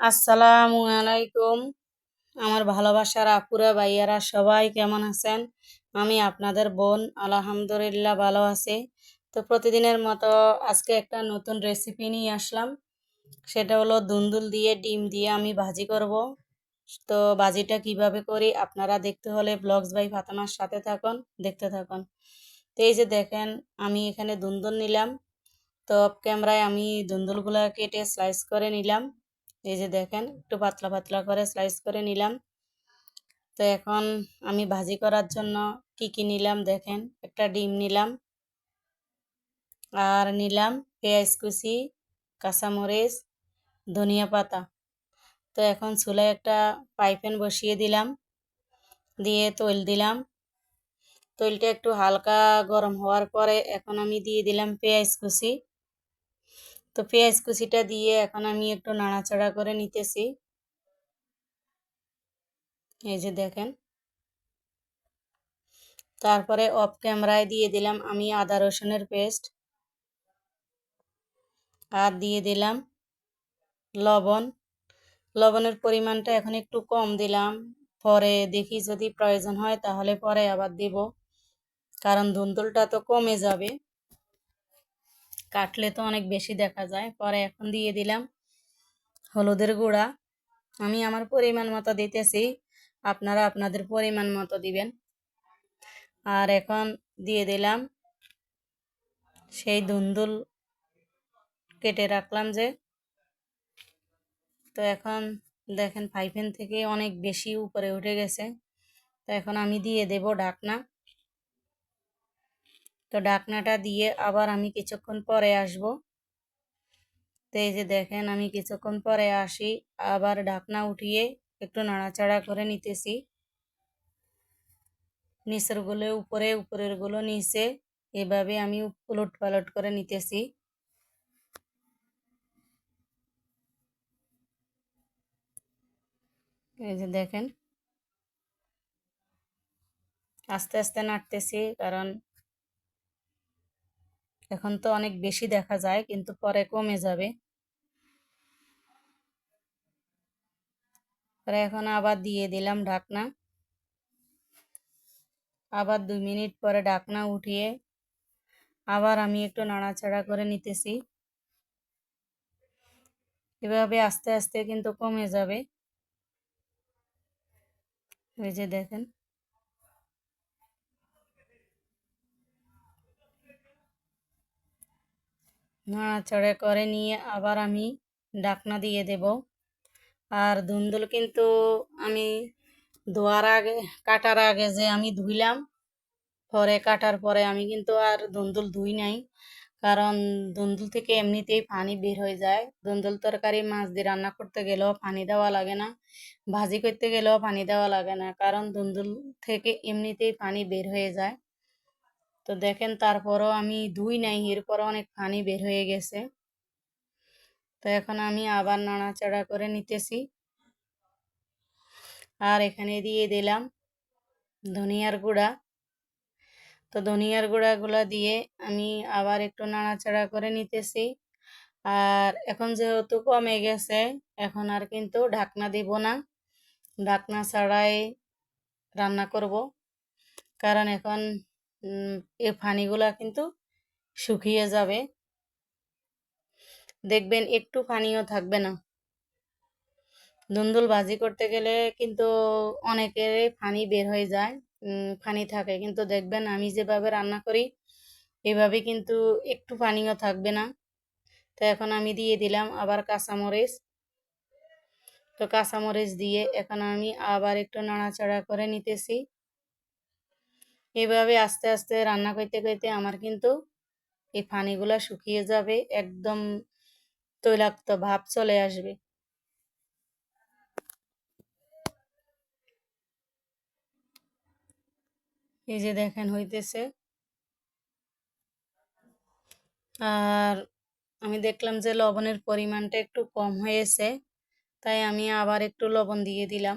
আসসালামু আলাইকুম। আমার ভালোবাসার আপুরা, ভাইয়ারা, সবাই কেমন আছেন? আমি আপনাদের বোন, আলহামদুলিল্লাহ ভালো আছি। তো প্রতিদিনের মতো আজকে একটা নতুন রেসিপি নিয়ে আসলাম। সেটা হলো দুন্দুল দিয়ে ডিম দিয়ে আমি ভাজি করব। তো ভাজিটা কীভাবে করি আপনারা দেখতে হলে ব্লগস বাই ফাতেমার সাথে থাকুন, দেখতে থাকুন। তো এই যে দেখেন, আমি এখানে দুন্দুল নিলাম। তো ক্যামেরায় আমি দুন্দুলগুলো কেটে স্লাইস করে নিলাম। এই যে দেখেন, একটু পাতলা পাতলা করে স্লাইস করে নিলাম। তো এখন আমি ভাজি করার জন্য কি কি নিলাম দেখেন, একটা ডিম নিলাম আর নিলাম পেঁয়াজ কুচি, কাঁচামরিচ, ধনিয়া পাতা। তো এখন চুলায় একটা পাইপেন বসিয়ে দিলাম, দিয়ে তৈল দিলাম। তৈলটা একটু হালকা গরম হওয়ার পরে এখন আমি দিয়ে দিলাম পেঁয়াজ কুচি। তো পেঁয়াজ কুচিটা দিয়ে এখন আমি একটু নাড়াচাড়া করে নিতেছি। এই যে দেখেন। তারপরে অফ ক্যামেরায় দিয়ে দিলাম আমি আদা রসুনের পেস্ট আর দিয়ে দিলাম লবণ। লবণের পরিমাণটা এখন একটু কম দিলাম। পরে দেখি যদি প্রয়োজন হয় তাহলে পরে আবার দিব। কারণ ধুন্দুলটা তো কমে যাবে। কাটলে তো অনেক বেশি দেখা যায়। পরে এখন দিয়ে দিলাম হলুদের গুঁড়া। আমি আমার পরিমাণ মতো দিতেছি। আপনারা আপনাদের পরিমাণ মতো দিবেন। আর এখন দিয়ে দিলাম সেই ধুন্দুল কেটে রাখলাম যে। তো এখন দেখেন ফাইফেন থেকে অনেক বেশি উপরে উঠে গেছে। তো এখন আমি দিয়ে দেব ঢাকনা। তো ঢাকনাটা দিয়ে আবার আমি কিছুক্ষণ পরে আসব। তো এই যে দেখেন, আমি কিছুক্ষণ পরে আসি, আবার ঢাকনা উঠিয়ে একটু নাড়াচাড়া করে নিতেছি। নিচেরগুলো উপরে, উপরেরগুলো নিচে, এভাবে আমি উলট পালট করে নিতেছি। এই যে দেখেন, আস্তে আস্তে নাড়তেছি, কারণ এখন তো অনেক বেশি দেখা যায়, কিন্তু পরে কমে যাবে। পরে এখন আবার দিয়ে দিলাম ঢাকনা। আবার দুই মিনিট পরে ঢাকনা উঠিয়ে আবার আমি একটু নাড়াচাড়া করে নিতেছি। এভাবে আস্তে আস্তে কিন্তু কমে যাবে। এই যে দেখেন। নাড়াচাড়া করে নিয়ে আবার আমি ডাকনা দিয়ে দেব। আর ধুন্দুল কিন্তু আমি ধোয়ার আগে, কাটার আগে যে আমি ধুইলাম, পরে কাটার পরে আমি কিন্তু আর ধুন্দুল ধুই নাই। কারণ ধুন্দুল থেকে এমনিতেই পানি বের হয়ে যায়। ধুন্দুল তরকারি, মাছ দিয়ে রান্না করতে গেলেও পানি দেওয়া লাগে না। ভাজি করতে গেলেও পানি দেওয়া লাগে না। কারণ ধুন্দুল থেকে এমনিতেই পানি বের হয়ে যায়। তো দেখেন তারপরও আমি ধুই নাই, এরপরও অনেক পানি বের হয়ে গেছে। তো এখন আমি আবার নাড়াচাড়া করে নিতেছি। আর এখানে দিয়ে দিলাম ধনিয়ার গুঁড়া। তো ধনিয়ার গুঁড়াগুলো দিয়ে আমি আবার একটু নাড়াচাড়া করে নিতেছি। আর এখন যেহেতু কমে গেছে, এখন আর কিন্তু ঢাকনা দিব না। ঢাকনা ছাড়াই রান্না করব। কারণ এখন এই পানিগুলা কিন্তু শুকিয়ে যাবে। দেখবেন একটু পানিও থাকবে না। ধুন্দুল ভাজি করতে গেলে কিন্তু অনেকের পানি বের হয়ে যায় পানি থাকে। কিন্তু দেখবেন আমি যেভাবে রান্না করি, এভাবে কিন্তু একটু পানিও থাকবে না। তো এখন আমি দিয়ে দিলাম আবার কাঁচামরিচ। তো কাঁচামরিচ দিয়ে এখন আমি আবার একটু নাড়াচাড়া করে নিতেছি। এভাবে আস্তে আস্তে রান্না করতে করতে আমার কিন্তু এই পানিগুলো শুকিয়ে যাবে, একদম তৈলাক্ত ভাব চলে আসবে। এই যে দেখেন হইতেছে। আর আমি দেখলাম যে লবণের পরিমাণটা একটু কম হয়েছে, তাই আমি আবার একটু লবণ দিয়ে দিলাম।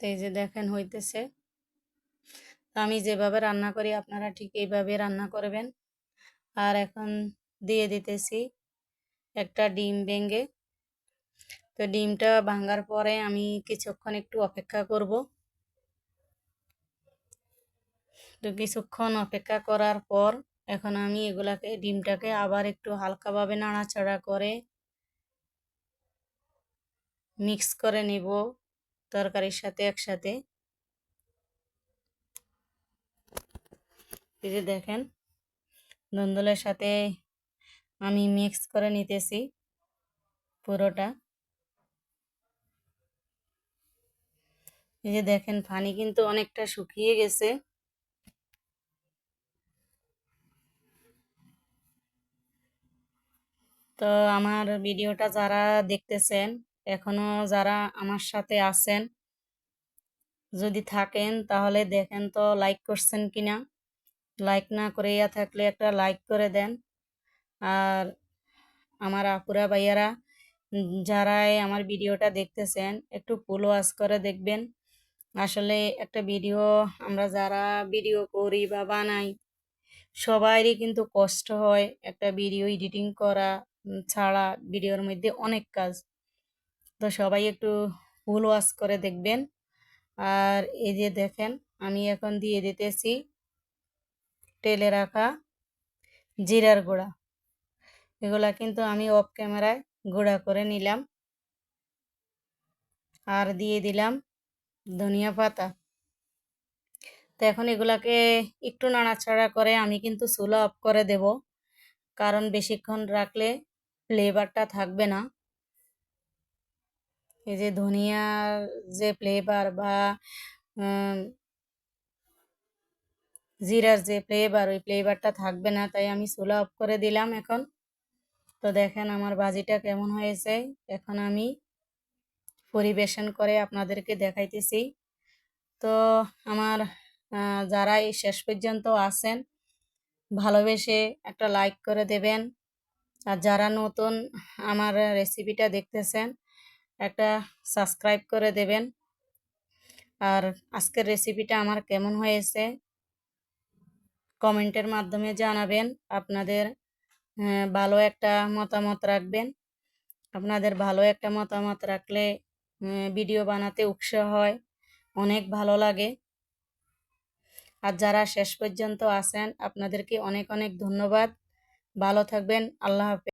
তো এই যে দেখেন হইতেছে। আমি যেভাবে রান্না করি, আপনারা ঠিক এইভাবে রান্না করবেন। আর এখন দিয়ে দিতেছি একটা ডিম ভেঙে। তো ডিমটা ভাঙার পরে আমি কিছুক্ষণ একটু অপেক্ষা করব। তো কিছুক্ষণ অপেক্ষা করার পর এখন আমি এগুলাকে, ডিমটাকে আবার একটু হালকাভাবে নাড়াচাড়া করে মিক্স করে নিব। তরকারির সাথে একসাথে। এই যে দেখেন ধুন্দুলের সাথে আমি মিক্স করে নিতেছি পুরোটা। এই যে দেখেন পানি কিন্তু অনেকটা শুকিয়ে গেছে। তো আমার ভিডিওটা যারা দেখতেছেন এখনও যারা আমার সাথে আছেন, যদি থাকেন তাহলে দেখেন তো লাইক করছেন কিনা। লাইক না করে ইয়া থাকলে একটা লাইক করে দেন। আর আমার আপুরা ভাইয়ারা, যারাই আমার ভিডিওটা দেখতেছেন, একটু ফুল ওয়াশ করে দেখবেন। আসলে একটা ভিডিও, আমরা যারা ভিডিও করি বা বানাই সবারই কিন্তু কষ্ট হয় একটা ভিডিও এডিটিং করা ছাড়া ভিডিওর মধ্যে অনেক কাজ। তো সবাই একটু ফুল ওয়াশ করে দেখবেন। আর এই যে দেখেন, আমি এখন দিয়ে দিতেছি তেলে রাখা জিরার গুঁড়া। এগুলা কিন্তু আমি অফ ক্যামেরায় গুঁড়া করে নিলাম। আর দিয়ে দিলাম ধনিয়া পাতা। তো এখন এগুলাকে একটু নাড়াচাড়া করে আমি কিন্তু চুলা অফ করে দেব। কারণ বেশিক্ষণ রাখলে ফ্লেভারটা থাকবে না। এই যে ধনিয়ার যে ফ্লেভার বা জিরার যে ফ্লেভার ওই ফ্লেভারটা থাকবে না, তাই আমি চুলা অফ করে দিলাম এখন। তো দেখেন আমার বাজিটা কেমন হয়েছে। এখন আমি পরিবেশন করে আপনাদেরকে দেখাইতেছি। তো আমার যারা এই শেষ পর্যন্ত আছেন, ভালোবেসে একটা লাইক করে দেবেন। আর যারা নতুন আমার রেসিপিটা দেখতেছেন একটা সাবস্ক্রাইব করে দেবেন। আর আজকের রেসিপিটা আমার কেমন হয়েছে? কমেন্টের মাধ্যমে জানাবেন। আপনাদের ভালো একটা মতামত রাখবেন। আপনাদের ভালো একটা মতামত রাখলে ভিডিও বানাতে উৎসাহ হয়। অনেক ভালো লাগে। আর যারা শেষ পর্যন্ত আসেন আপনাদেরকে অনেক অনেক ধন্যবাদ। ভালো থাকবেন। আল্লাহ হাফেজ।